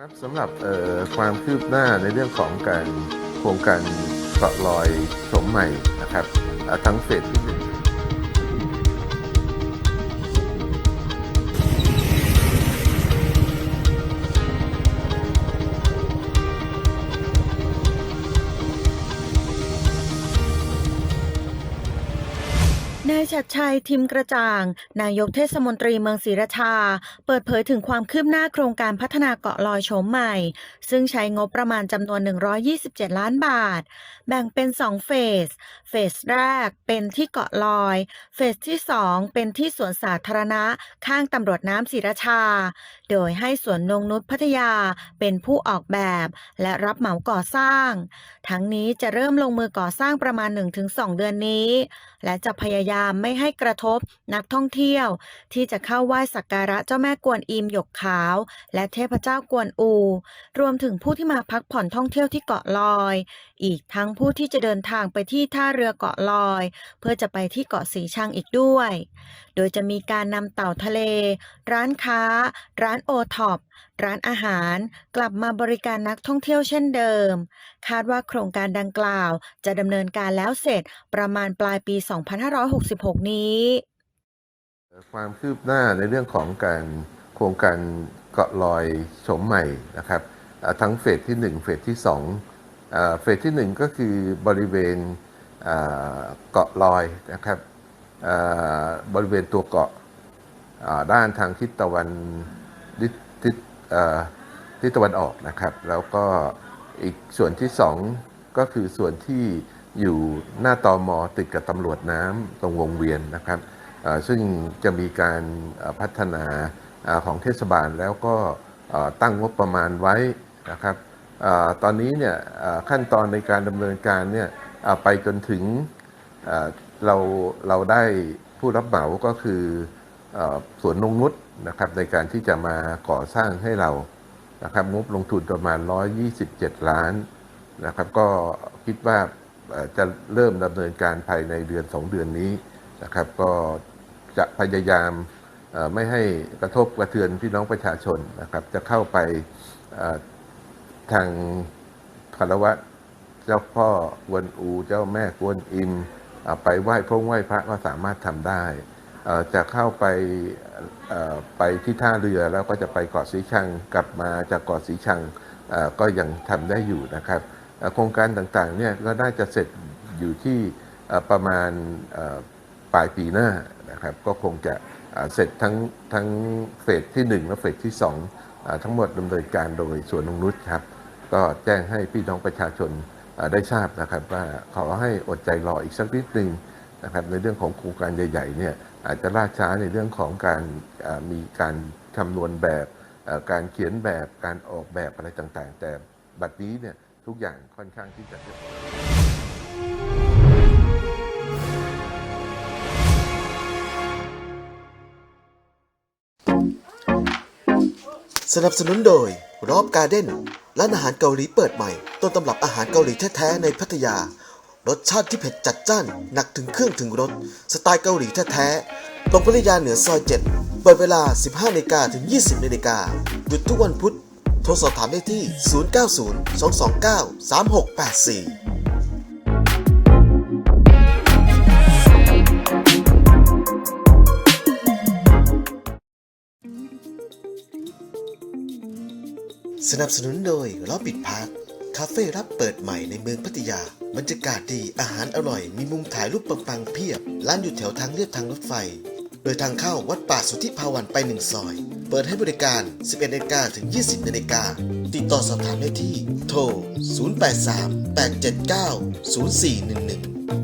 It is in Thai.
ครับสำหรับเอ่อความคืบหน้าในเรื่องของการโครงการเกาะลอยสมใหม่นะครับทั้งเฟสที่หนึ่งายชัดชัยทิมกระจ่าง นายกเทศมนตรีเมืองศรีราชา เปิดเผยถึงความคืบหน้าโครงการพัฒนาเกาะลอยโฉมใหม่ ซึ่งใช้งบประมาณจำนวน 127 ล้านบาท แบ่งเป็น 2 เฟส เฟสแรกเป็นที่เกาะลอย เฟสที่ 2 เป็นที่สวนสาธารณะข้างตำรวจน้ำศรีราชา โดยให้สวนนงนุษย์พัทยาเป็นผู้ออกแบบ และรับเหมาก่อสร้าง ทั้งนี้จะเริ่มลงมือก่อสร้างประมาณ 1-2 เดือนนี้ และจะพยายามไม่ให้กระทบนักท่องเที่ยว ที่จะเข้าไหว้สักการะเจ้าแม่กวนอิมหยกขาว และเทพเจ้ากวนอู รวมถึงผู้ที่มาพักผ่อนท่องเที่ยวที่เกาะลอย อีกทั้งผู้ที่จะเดินทางไปที่ท่าเรือเกาะลอย เพื่อจะไปที่เกาะสีชังอีกด้วย โดยจะมีการนำเต่าทะเล ร้านค้า ร้านโอท็อปร้านอาหารกลับมาบริการนักท่องเที่ยวเช่นเดิม คาดว่าโครงการดังกล่าวจะดำเนินการแล้วเสร็จประมาณปลายปี 2566 นี้ ความคืบหน้าในเรื่องของการโครงการเกาะลอยโฉมใหม่นะครับทั้งเฟสที่ 1 เฟสที่2เอ่อเฟสที่ 1 ก็คือบริเวณเกาะลอยนะครับบริเวณตัวเกาะด้านทางทิศตะวันทิศ ทิศตะวันออกนะครับ แล้วก็อีกส่วนที่ 2 ก็คือส่วนที่อยู่หน้าตอมอติดกับตำรวจน้ำตรงวงเวียนนะครับซึ่งจะมีการพัฒนาอของเทศบาลแล้วก็ตั้งงบประมาณไว้นะครับอตอนนี้เนี่ยขั้นตอนในการดำเนินการเนี่ยไปจนถึงเราเราได้ผู้รับเหมาก็คือเอ่อสวนนงนุษ นะครับในการที่จะมาก่อสร้างให้เรานะครับงบลงทุนประมาณ 127 ล้านนะครับ ก็คิดว่าจะเริ่มดำเนินการภายในเดือน 2 เดือนนี้นะครับ ก็จะพยายามไม่ให้กระทบกระเทือนพี่น้องประชาชนนะครับ จะเข้าไปทางคารวะเจ้าพ่อกวนอู เจ้าแม่กวนอิมไปไหว้พระไหว้พระก็สามารถทำได้ จะเข้าไปไปที่ท่าเรือแล้วก็จะไปเกาะสีชังกลับมาจากเกาะสีชังก็ยังทำได้อยู่นะครับโครงการต่างๆเนี่ยก็น่าจะเสร็จอยู่ที่ประมาณปลายปีหน้านะครับก็คงจะเสร็จทั้งทั้งเฟสที่ 1 และเฟสที่2อ่าทั้งหมดดำเนินการโดยสวนนงนุษย์ครับ ก็แจ้งให้พี่น้องประชาชนได้ทราบนะครับว่าขอให้อดใจรออีกสักนิดหนึ่ง นะครับในเรื่องของโครงการใหญ่ๆเนี่ยอาจจะล่าช้าในเรื่องของการมีการคำนวณแบบการเขียนแบบการออกแบบอะไรต่างๆ แต่บัดนี้เนี่ยทุกอย่างค่อนข้างที่จะเรียบร้อยสนับสนุนโดยรอบการ์เด้นร้านอาหารเกาหลีเปิดใหม่ ต้นตำรับอาหารเกาหลีแท้ ๆ ในพัทยา รสชาติที่เผ็ดจัดจ้าน หนักถึงเครื่องถึงรส สไตล์เกาหลีแท้ๆ ตรงพัทยาเหนือซอย 7 เปิดเวลา 15นาฬิกาถึง 20นาฬิกาหยุดทุกวันพุธ โทรสอบถามได้ที่ 090 229 3684สนับสนุนโดยล้อปิดพาร์ค คาเฟ่รับเปิดใหม่ในเมืองพัทยา บรรยากาศดี อาหารอร่อย มีมุมถ่ายรูปปังๆเพียบ ร้านอยู่แถวทางเลียบทางรถไฟ โดยทางเข้าวัดป่าสุทธิภาวันไปหนึ่งซอย เปิดให้บริการ 11นาฬิกาถึง 20นาฬิกา ติดต่อสอบถามได้ที่ โทร 083 879 0411